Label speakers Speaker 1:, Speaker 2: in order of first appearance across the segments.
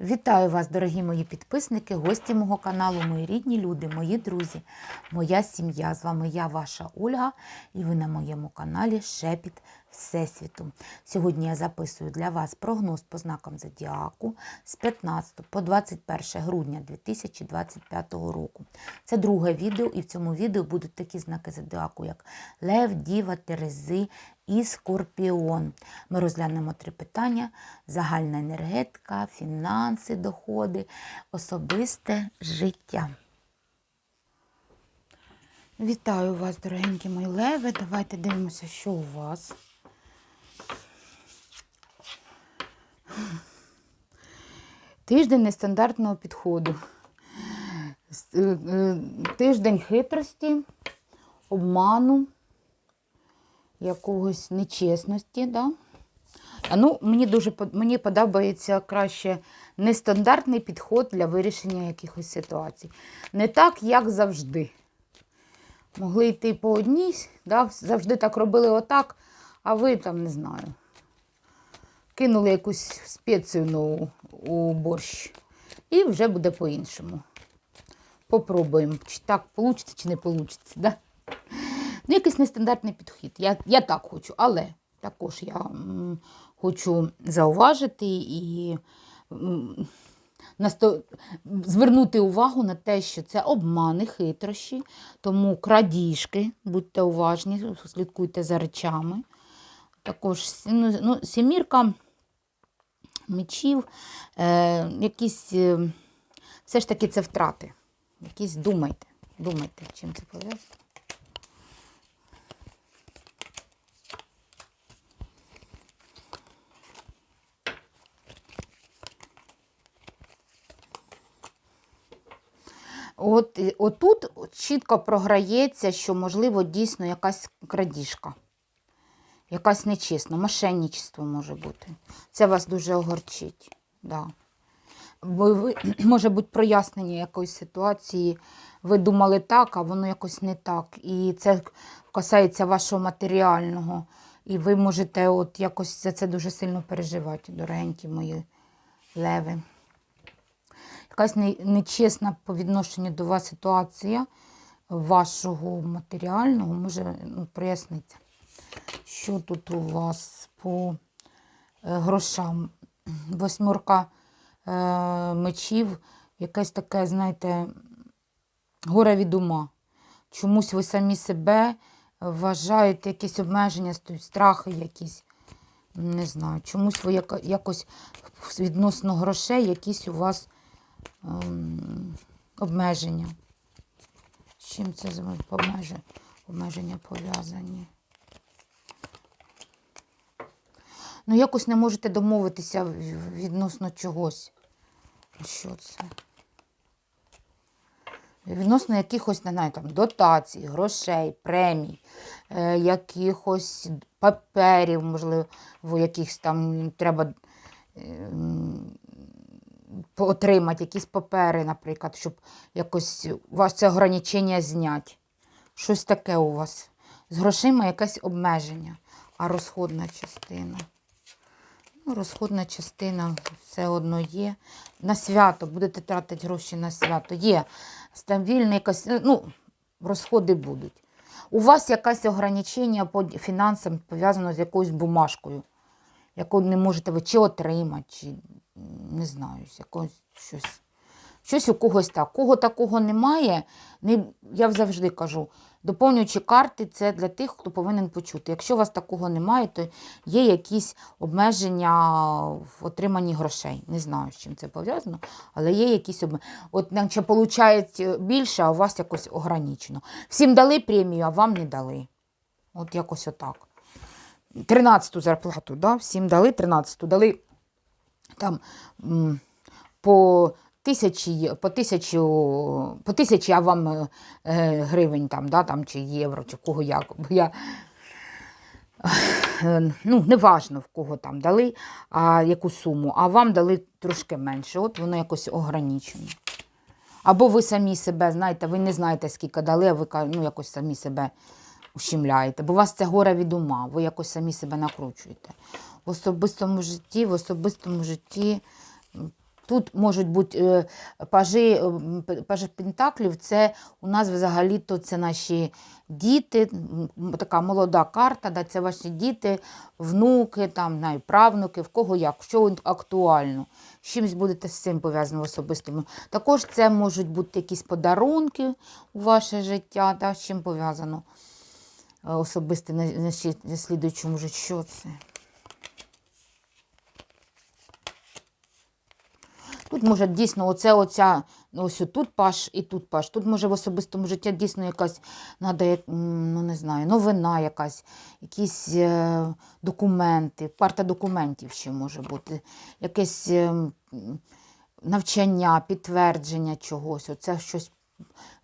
Speaker 1: Вітаю вас, дорогі мої підписники, гості мого каналу, мої рідні люди, мої друзі, моя сім'я. З вами я, ваша Ольга, і ви на моєму каналі Шепіт Всесвіту. Сьогодні я записую для вас прогноз по знакам Зодіаку з 15 по 21 грудня 2025 року. Це друге відео, і в цьому відео будуть такі знаки Зодіаку, як Лев, Діва, Терези і Скорпіон. Ми розглянемо три питання: загальна енергетика, фінанси, доходи, особисте життя. Вітаю вас, дорогенькі мої леви. Давайте дивимося, що у вас. Тиждень нестандартного підходу. Е, е, Тиждень хитрості, обману, якогось нечесності. Да? Ну, мені дуже мені подобається краще нестандартний підход для вирішення якихось ситуацій. Не так, як завжди. Могли йти по одній, да? завжди так робили отак, а ви там не знаю. Кинули якусь спецію нову у борщ. І вже буде по-іншому. Попробуємо, чи так вийде, чи не вийде. Да? Ну, якийсь нестандартний підхід. Я, я так хочу, але також я м, хочу зауважити і м, насто... звернути увагу на те, що це обмани, хитрощі, тому крадіжки, будьте уважні, слідкуйте за речами. Також ну, ну, сімірка мечів, е, якісь, е, все ж таки це втрати. Якісь думайте, думайте, чим це пов'язано. От, е, отут чітко програється, що, можливо, дійсно якась крадіжка, якась нечесна, мошенничество може бути. Це вас дуже огорчить. Да. Бо ви, може бути прояснення якоїсь ситуації. Ви думали так, а воно якось не так. І це касається вашого матеріального. І ви можете от якось за це дуже сильно переживати, дорогенькі мої леви якась нечесна по відношенню до вас ситуація вашого матеріального може ну, проясниться. Що тут у вас по е, грошам? Восьмерка е, мечів, якесь таке, знаєте, горе від ума. Чомусь ви самі себе вважаєте якісь обмеження, страхи якісь. Не знаю, чомусь ви якось відносно грошей якісь у вас обмеження. З чим це обмеження, обмеження пов'язані? Ну, якось не можете домовитися відносно чогось. Що це? Відносно якихось, не знаю, там, дотацій, грошей, премій, е, якихось паперів, можливо, якихось там треба ем, по- отримати якісь папери, наприклад, щоб якось у вас це ограничення зняти. Щось таке у вас. З грошима якесь обмеження, а розходна частина. Ну, розходна частина все одно є. На свято будете тратити гроші на свято. Є стабільне якась, ну, розходи будуть. У вас якесь ограничення по фінансам пов'язано з якоюсь бумажкою, яку не можете ви чи отримати, чи не знаю, з якогось щось. Щось у когось так. Кого такого немає, не, я завжди кажу, доповнюючи карти, це для тих, хто повинен почути. Якщо у вас такого немає, то є якісь обмеження в отриманні грошей. Не знаю, з чим це пов'язано, але є якісь обмеження. От наче получають більше, а у вас якось ограничено. Всім дали премію, а вам не дали. От якось отак. 13-ту зарплату, да? всім дали 13-ту, дали там по тисячі, по тисячу, по тисячі, а вам е, гривень там, да, там, чи євро, чи кого як. Бо я, е, ну, неважно, в кого там дали, а яку суму, а вам дали трошки менше. От воно якось ограничено. Або ви самі себе, знаєте, ви не знаєте, скільки дали, а ви ну, якось самі себе ущемляєте. Бо у вас це горе від ума, ви якось самі себе накручуєте. В особистому житті, в особистому житті Тут можуть бути е, пажі, е, пажі Пентаклів, це у нас взагалі-то це наші діти, така молода карта, да, це ваші діти, внуки, там, правнуки, в кого як, що актуально. З чимось будете з цим пов'язано в особистому. Також це можуть бути якісь подарунки у ваше життя, да, з чим пов'язано е, особисте на слідуючому житті. Що це? Тут може дійсно оце оця, ну, ось тут паш і тут паш. Тут може в особистому житті дійсно якась надо, ну не знаю, новина якась, якісь е, документи, парта документів ще може бути, якесь е, навчання, підтвердження чогось. Оце щось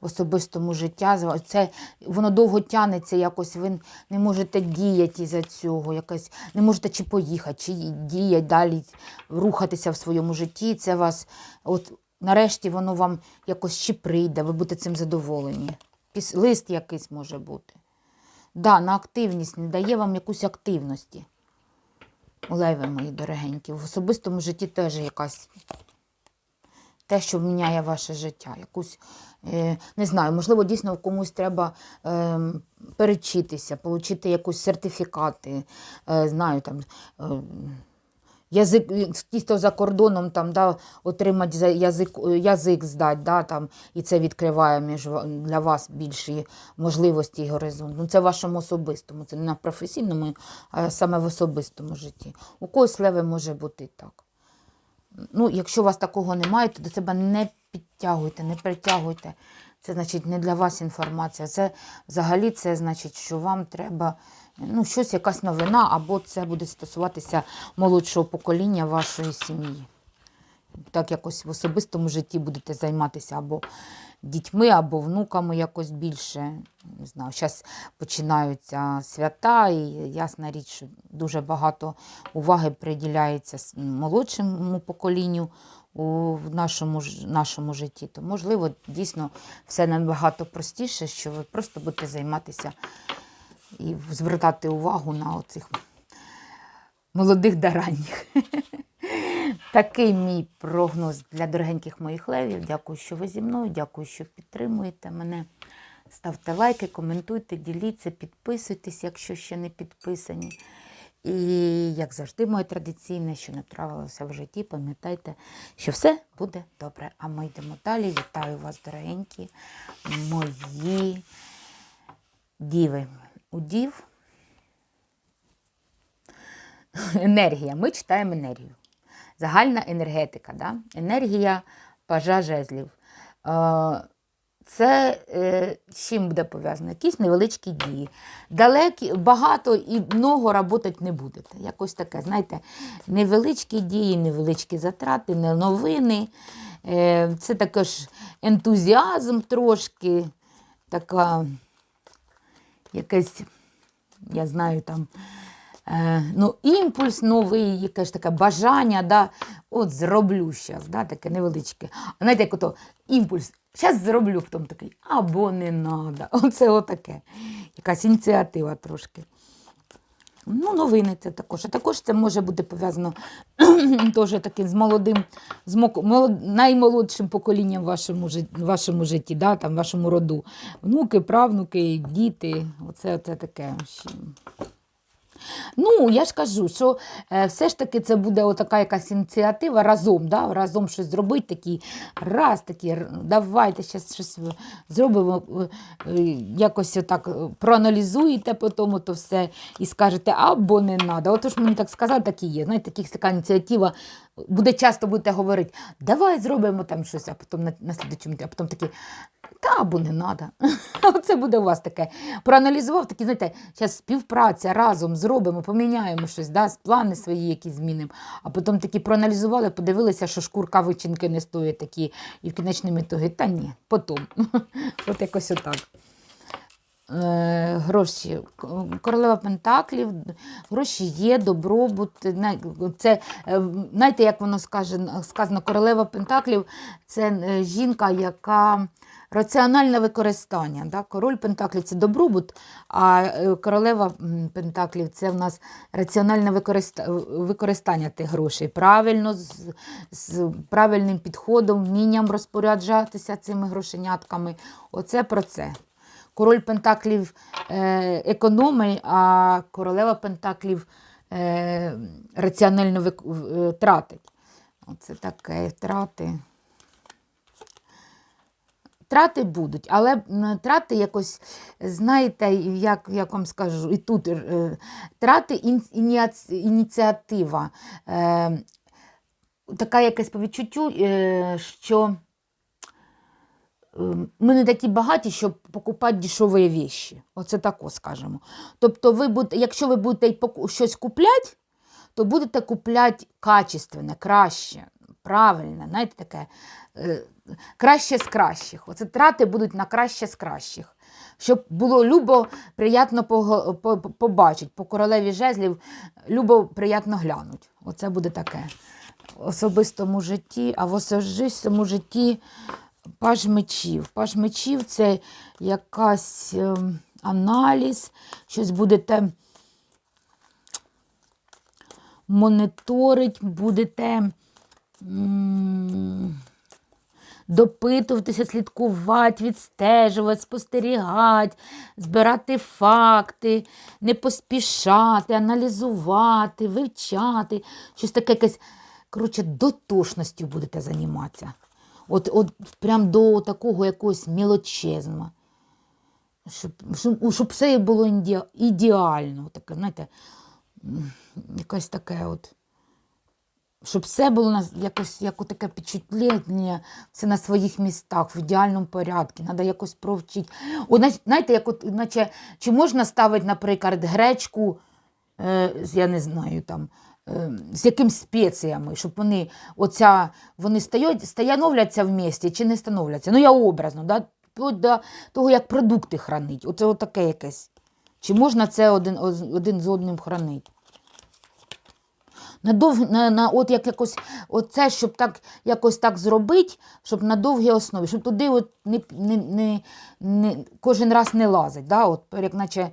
Speaker 1: в особистому житті. Це, воно довго тягнеться якось, ви не можете діяти із-за цього, якось, не можете чи поїхати, чи діяти далі, рухатися в своєму житті. Це вас, от нарешті воно вам якось чи прийде, ви будете цим задоволені. Лист якийсь може бути. Да, на активність не дає вам якусь активності. Леви мої дорогенькі, в особистому житті теж якась те, що міняє ваше життя. Якусь, е, не знаю, можливо, дійсно комусь треба е, перечитися, отримати якусь сертифікати, е, знаю, там, язик, тісто за кордоном там, да, отримати язик, язик здати, да, там, і це відкриває між, для вас більші можливості і горизонт. Ну, це в вашому особистому, це не на професійному, а саме в особистому житті. У когось леви може бути так. Ну, якщо у вас такого немає, то до себе не підтягуйте, не притягуйте. Це значить не для вас інформація. Це взагалі це значить, що вам треба ну, щось, якась новина, або це буде стосуватися молодшого покоління вашої сім'ї. Так якось в особистому житті будете займатися або дітьми, або внуками якось більше. Не знаю, зараз починаються свята, і ясна річ, що дуже багато уваги приділяється молодшому поколінню у нашому, нашому житті. То, можливо, дійсно все набагато простіше, що ви просто будете займатися і звертати увагу на оцих молодих дараннях. Такий мій прогноз для дорогеньких моїх левів. Дякую, що ви зі мною. Дякую, що підтримуєте мене. Ставте лайки, коментуйте, діліться, підписуйтесь, якщо ще не підписані. І, як завжди, моє традиційне, що не травилося в житті, пам'ятайте, що все буде добре. А ми йдемо далі. Вітаю вас, дорогенькі, мої діви. У дів енергія. Ми читаємо енергію. Загальна енергетика, да? енергія пажа жезлів. Е, Це е, з чим буде пов'язано? Якісь невеличкі дії. Далекі, багато і много працювати не будете. Якось таке, знаєте, невеличкі дії, невеличкі затрати, не новини. Е, Це також ентузіазм трошки, така якесь, я знаю, там. Е, ну, імпульс новий, якесь таке бажання, да, от зроблю зараз, да, таке невеличке. Знаєте, як ото імпульс, зараз зроблю, потім такий, або не треба. Оце отаке. Якась ініціатива трошки. Ну, новини це також. А також це може бути пов'язано теж з молодим, з молод- наймолодшим поколінням в вашому, в вашому житті, да, там, в вашому роду. Внуки, правнуки, діти. Оце, оце таке. Ну, я ж кажу, що е, все ж таки це буде отака якась ініціатива разом, да? разом щось зробити, такі, раз такі, давайте щас щось зробимо, е, якось отак е, проаналізуєте потім то все і скажете, або не треба. От ж мені так сказали, так і є. Знаєте, таких, така ініціатива буде часто будете говорити, давай зробимо там щось, а потім на, на слідчому, а потім такі, та або не треба. Оце буде у вас таке. Проаналізував такі, знаєте, зараз співпраця разом зробимо, поміняємо щось, да, плани свої якісь змінимо. А потім такі проаналізували, подивилися, що шкурка вичинки не стоїть такі, і в кінечному ітогі, та ні, потім. От якось отак. е, гроші. Королева Пентаклів, гроші є, добробут. Це, е, знаєте, як воно сказано, королева Пентаклів це е, жінка, яка раціональне використання. Да? Король Пентаклів це добробут, а е, королева Пентаклів це в нас раціональне використання тих грошей. Правильно, з, з правильним підходом, вмінням розпоряджатися цими грошенятками. Оце про це. Король Пентаклів е, економить, а королева Пентаклів е, раціонально вик... тратить. Оце таке трати. Трати будуть, але трати якось, знаєте, як, як вам скажу, і тут е, трати ін, ініціатива. Е, така якась по відчуттю, е, що е, ми не такі багаті, щоб покупати дешеві віші. Оце тако скажемо. Тобто, ви будете, якщо ви будете щось купляти, то будете купляти качественне, краще, правильне, знаєте, таке, краще з кращих. Оце трати будуть на краще з кращих. Щоб було любо, приємно побачити. По королеві жезлів любо, приємно глянуть. Оце буде таке. В особистому житті, а в особистому житті паж мечів. Паж мечів це якась ем, аналіз, щось будете моніторить, будете м, допитуватися, слідкувати, відстежувати, спостерігати, збирати факти, не поспішати, аналізувати, вивчати, щось таке якесь, коротше, дотошністю будете займатися. От, от прям до такого якогось мілочезного. Щоб, щоб, щоб все було ідеально. Таке, знаєте, м, якесь таке от. Щоб все було на, якось як таке впечатлення, все на своїх містах, в ідеальному порядку, треба якось провчити. О, знаєте- як от, наче, чи можна ставити, наприклад, гречку, е, я не знаю, там, е, з якимсь спеціями, щоб вони, оця, вони стають, становляться в місті чи не становляться. Ну, я образно, да? вплоть до того, як продукти хранить. Оце отаке якесь. Чи можна це один, один з одним хранити? На дов... на, на, от як якось, оце, щоб так, якось так зробити, щоб на довгій основі, щоб туди от не, не, не, не, кожен раз не лазить, да? от, як наче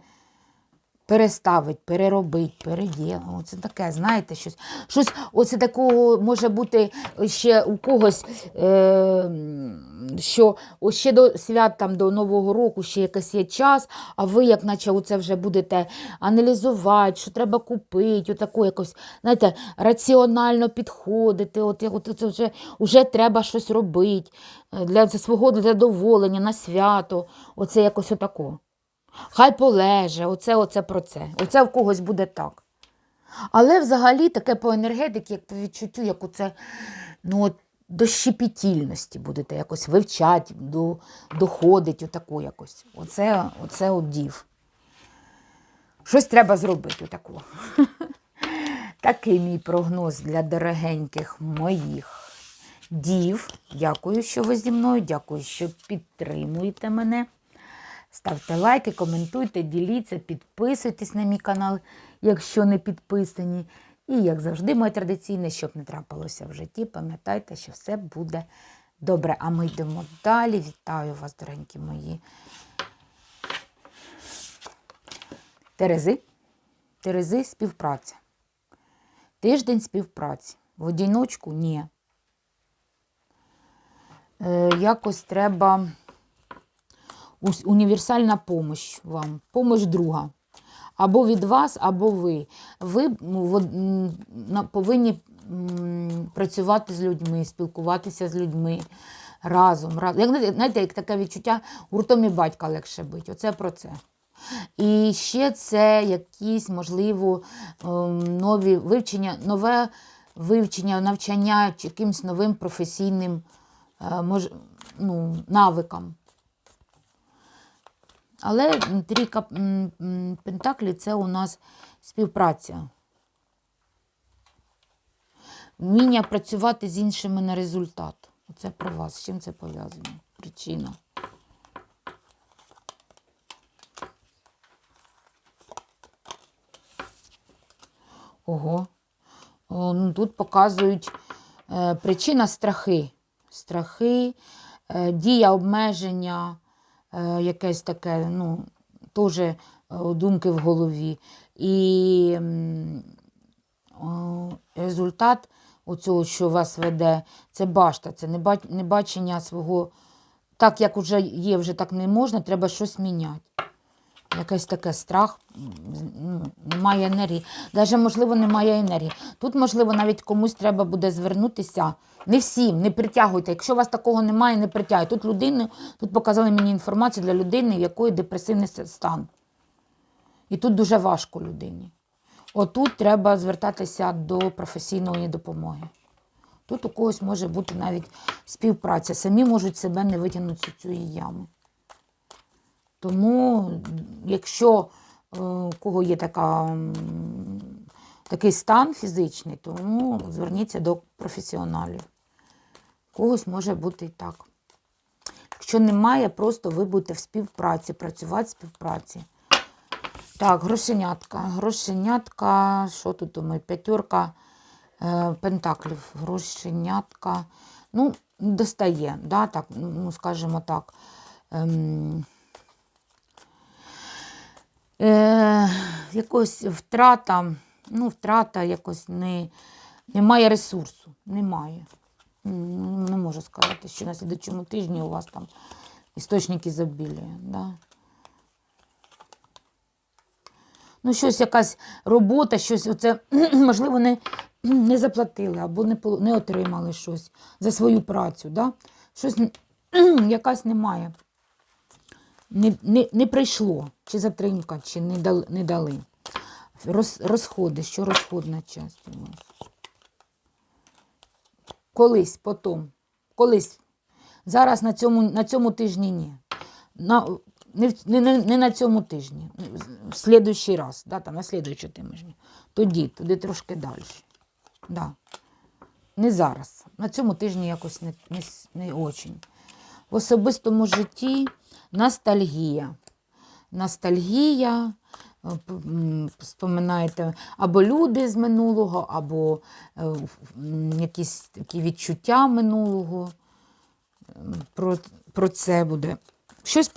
Speaker 1: переставить, переробить, переділити. Оце таке, знаєте, щось. Щось оце такого може бути ще у когось, е, що ось ще до свят, там, до Нового року ще якийсь є час, а ви, як наче оце вже будете аналізувати, що треба купити, отако якось, знаєте, раціонально підходити, от, от, от, вже, вже треба щось робити е, для свого задоволення, на свято. Оце якось отако. Хай полеже, оце, оце про це. Оце в когось буде так. Але взагалі таке по енергетиці, як по відчуттю, як оце, ну, от, до щепетільності будете якось вивчати, до, доходить отаку якось. Оце, оце от дів. Щось треба зробити отаку. Такий мій прогноз для дорогеньких моїх дів. Дякую, що ви зі мною. Дякую, що підтримуєте мене. Ставте лайки, коментуйте, діліться, підписуйтесь на мій канал, якщо не підписані. І, як завжди, моє традиційне, щоб не трапилося в житті, пам'ятайте, що все буде добре. А ми йдемо далі. Вітаю вас, доренькі мої. Терези. Терези співпраця. Тиждень співпраці. В одіночку ні. Е, якось треба універсальна помощь вам, помощь друга. Або від вас, або ви. Ви на- повинні працювати з людьми, спілкуватися з людьми разом. знаєте- як таке відчуття, гуртом і батька легше бити. Оце про це. І ще це якісь, можливо, ем, нові вивчення, нове вивчення, навчання чи якимось новим професійним е, мож, ну, навикам. Але трійка Пентаклі це у нас співпраця. Вміння працювати з іншими на результат. Оце про вас. З чим це пов'язано? Причина. Ого. Ну, тут показують е, причина страхи. Страхи, е, дія обмеження якесь таке, ну, теж е, думки в голові. І результат оцього, що вас веде, це башта, це небачення не бачення свого. Так, як вже є, вже так не можна, треба щось міняти. Якийсь таке страх, немає енергії. Навіть, можливо, немає енергії. Тут, можливо, навіть комусь треба буде звернутися. Не всім, не притягуйте. Якщо у вас такого немає, не притягуйте. Тут людину, тут показали мені інформацію для людини, в якої депресивний стан. І тут дуже важко людині. Отут треба звертатися до професійної допомоги. Тут у когось може бути навіть співпраця. Самі можуть себе не витягнути з цієї ями. Тому, якщо е, у кого є така, такий стан фізичний, то ну, зверніться до професіоналів. Когось може бути і так. Якщо немає, просто ви будете в співпраці, працювати в співпраці. Так, грошенятка. Грошенятка, що тут у мене? П'ятерка е, пентаклів. Грошенятка. Ну, достає, да, так, ну, скажімо так. Ем, е, якось втрата, ну, втрата якось не, немає ресурсу. Немає. Не можу сказати, що на слідчому тижні у вас там істочник ізобілія. Да? Ну, щось, якась робота, щось, оце, можливо, не, не заплатили або не, не отримали щось за свою працю. Да? Щось якась немає. Не, не, не прийшло, чи затримка, чи не дали. Не дали. Роз, розходи, що розходна частина у вас? Колись, потім. Колись. Зараз на цьому, на цьому тижні ні. На, не, не, не, на цьому тижні. В слідуючий раз, да, там, на слідуючому тижні. Тоді, туди трошки далі. Да. Не зараз. На цьому тижні якось не, не, не очень. В особистому житті ностальгія. Ностальгія, е, споминаєте або люди з минулого, або е, якісь такі відчуття минулого. Про, про це буде. Щось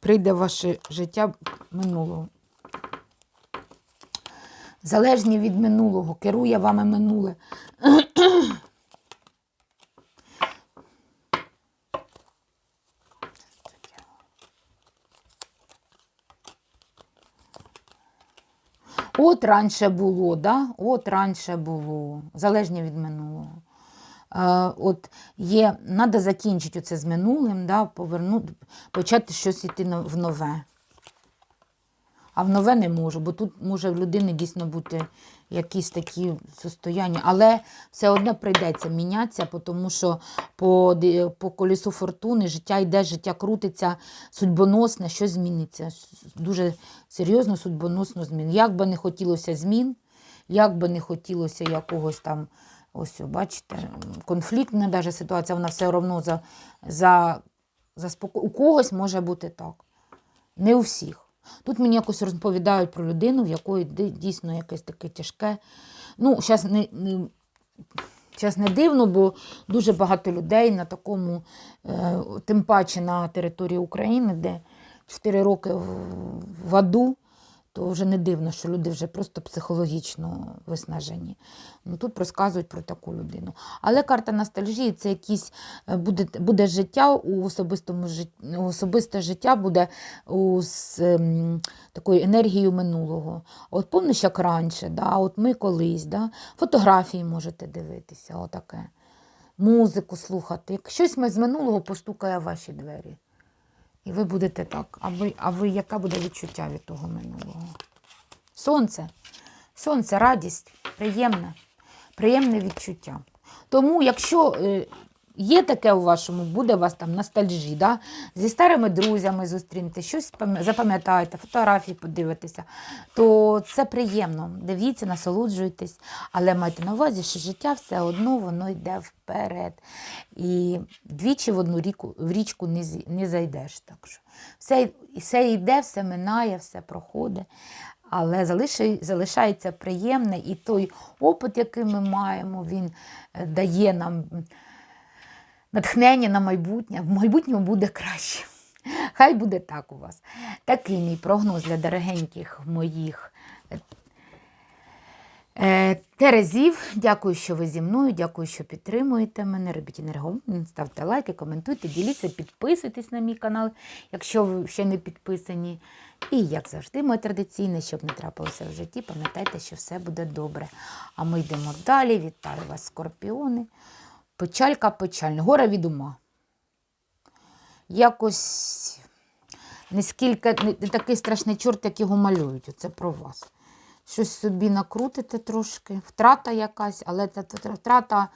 Speaker 1: прийде в ваше життя минулого. Залежні від минулого, керує вами минуле. От раніше було, да? от раніше було, залежно від минулого. Е, от є, треба закінчити це з минулим, да? повернути, почати щось йти в нове. А в нове не можу, бо тут може в людини дійсно бути якісь такі состояння. Але все одно прийдеться мінятися, тому що по, по колісу фортуни життя йде, життя крутиться, судьбоносне, щось зміниться. Дуже серйозно судьбоносно змін. Як би не хотілося змін, як би не хотілося якогось там, ось, бачите, конфліктна даже ситуація, вона все одно за, за, заспоко... у когось може бути так. Не у всіх. Тут мені якось розповідають про людину, в якої дійсно якесь таке тяжке. Ну, зараз не, не, зараз не дивно, бо дуже багато людей на такому, е, тим паче на території України, де 4 роки в, в аду, то вже не дивно, що люди вже просто психологічно виснажені. Ну, тут розказують про таку людину. Але карта ностальгії це якісь е, буде, буде життя у особистому житті, особисте життя буде у, з ем, такою енергією минулого. От помниш, як раніше, да? от ми колись, да? фотографії можете дивитися, отаке. музику слухати. Як щось з минулого постукає ваші двері. І ви будете так. А ви, а ви яке буде відчуття від того минулого? Сонце. Сонце, радість, приємне, приємне відчуття. Тому, якщо е, є таке у вашому, буде у вас там ностальжі, да? зі старими друзями зустрінете, щось запам'ятаєте, фотографії подивитеся, то це приємно. Дивіться, насолоджуйтесь, але майте на увазі, що життя все одно воно йде вперед. І двічі в одну ріку, в річку не, не зайдеш. Так що все, все йде, все минає, все проходить. Але залишається приємне, і той опит, який ми маємо, він е, дає нам натхнення на майбутнє. В майбутньому буде краще. Хай буде так у вас. Такий мій прогноз для дорогеньких моїх е, Терезів. Дякую, що ви зі мною. Дякую, що підтримуєте мене. Робіть енерго, ставте лайки, коментуйте, діліться, підписуйтесь на мій канал, якщо ви ще не підписані. І, як завжди, моє традиційне, щоб не трапилося в житті, пам'ятайте, що все буде добре. А ми йдемо далі. Вітаю вас, скорпіони. Печалька печальна. Гора від ума. Якось не не такий страшний чорт, як його малюють. Оце про вас. Щось собі накрутите трошки. Втрата якась, але та втрата.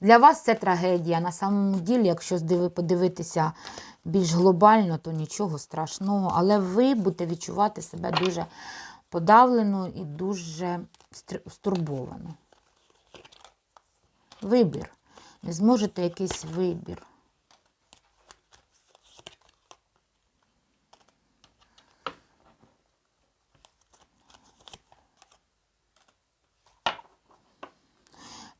Speaker 1: Для вас це трагедія. На самому ділі, якщо подивитися більш глобально, то нічого страшного. Але ви будете відчувати себе дуже подавлено і дуже стурбовано. Вибір. Не зможете якийсь вибір.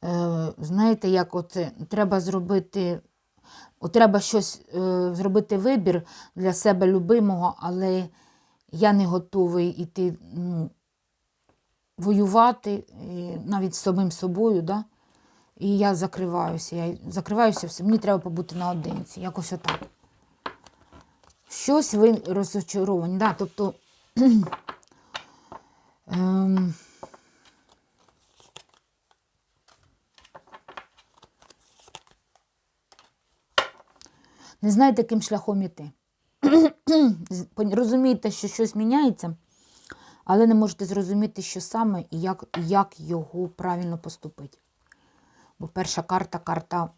Speaker 1: Е, знаєте, як от треба зробити, от треба щось е, зробити вибір для себе любимого, але я не готовий іти ну, воювати навіть з самим собою. Да? І я закриваюся. Я закриваюся все. Мені треба побути наодинці. Якось отак. Щось ви розочаровані. Да? Тобто. ем, не знаєте, яким шляхом іти. Розумієте, що щось міняється, але не можете зрозуміти, що саме і як, як його правильно поступити. Бо перша карта карта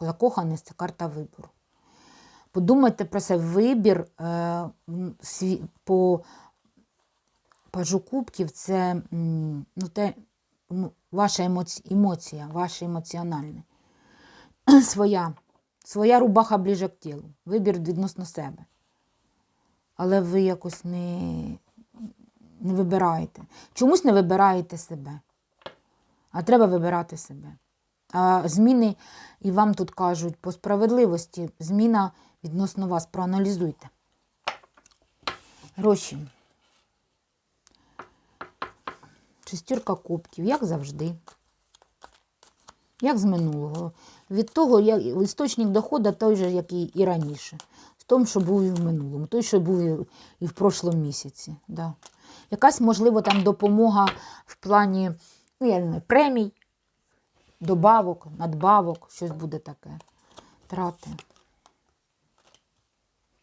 Speaker 1: закоханість це карта вибору. Подумайте про це вибір е, по пажу кубків це ну, те, ну, ваша емоці, емоція, ваше емоціональне. Своя. Своя рубаха ближе к тілу. Вибір відносно себе. Але ви якось не, не вибираєте. Чомусь не вибираєте себе. А треба вибирати себе. А зміни, і вам тут кажуть, по справедливості, зміна відносно вас. Проаналізуйте. Гроші. Шестірка кубків, як завжди. Як з минулого. Від того, як істочник доходу той же, як і, раніше. В тому, що був і в минулому, той, що був і в прошлому місяці. Да. Якась, можливо, там допомога в плані, ну, я не знаю, премій, добавок, надбавок, щось буде таке. Трати.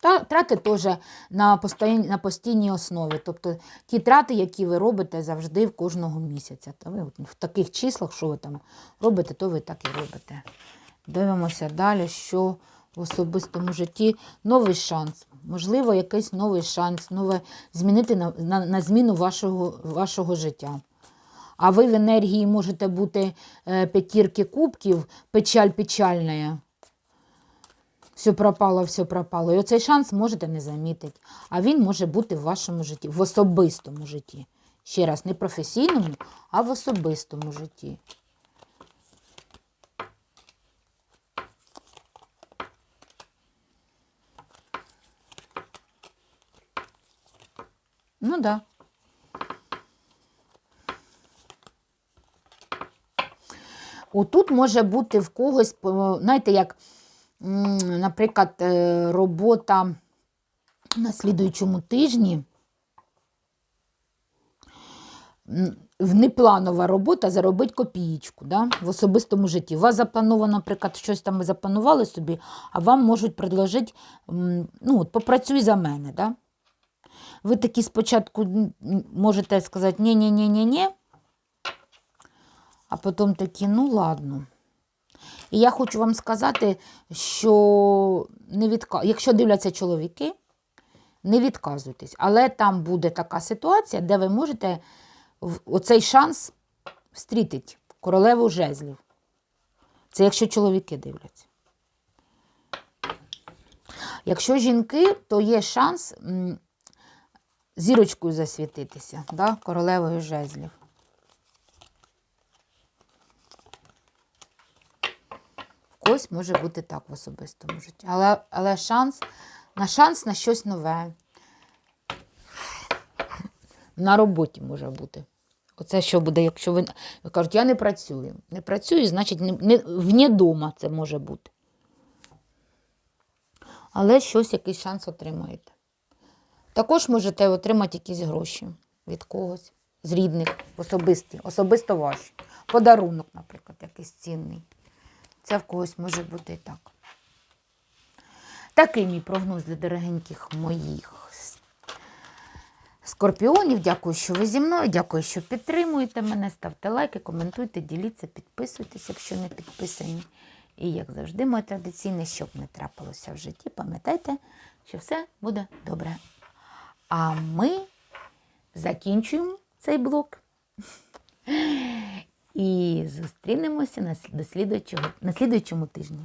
Speaker 1: Та, трати теж на постійній, на постійній основі. Тобто ті трати, які ви робите завжди в кожного місяця. Та ви в таких числах, що ви там робите, то ви так і робите. Дивимося далі, що в особистому житті новий шанс. Можливо, якийсь новий шанс, нове змінити на, на, на зміну вашого, вашого життя. А ви в енергії можете бути е, п'ятірки кубків, печаль печальна. Все пропало, все пропало. І оцей шанс можете не замітити. А він може бути в вашому житті, в особистому житті. Ще раз, не професійному, а в особистому житті. Ну. Да. Отут може бути в когось, знаєте, як, наприклад, е, робота на слідуючому тижні. М, Внепланова робота заробить копієчку да, в особистому житті. У вас заплановано, наприклад, щось там ви запланували собі, а вам можуть предложити, ну, от, попрацюй за мене. Да? Ви такі спочатку можете сказати ні-ні-ні-ні-ні, а потім такі, ну ладно. І я хочу вам сказати, що не відка... якщо дивляться чоловіки, не відказуйтесь. Але там буде така ситуація, де ви можете оцей шанс встрітити королеву жезлів. Це якщо чоловіки дивляться. Якщо жінки, то є шанс зірочкою засвітитися, да? королевою жезлів. Когось може бути так в особистому житті. Але, але шанс на шанс на щось нове. На роботі може бути. Оце що буде, якщо ви, ви кажуть, я не працюю. Не працюю, значить, не, не, вне дома це може бути. Але щось, якийсь шанс отримаєте. Також можете отримати якісь гроші від когось, з рідних, особисті, особисто ваші. Подарунок, наприклад, якийсь цінний. Це в когось може бути і так. Такий мій прогноз для дорогеньких моїх скорпіонів. Дякую, що ви зі мною. Дякую, що підтримуєте мене. Ставте лайки, коментуйте, діліться, підписуйтесь, якщо не підписані. І, як завжди, моє традиційне, щоб не трапилося в житті, пам'ятайте, що все буде добре. А ми закінчуємо цей блок. І зустрінемося на слідуючому, тижні.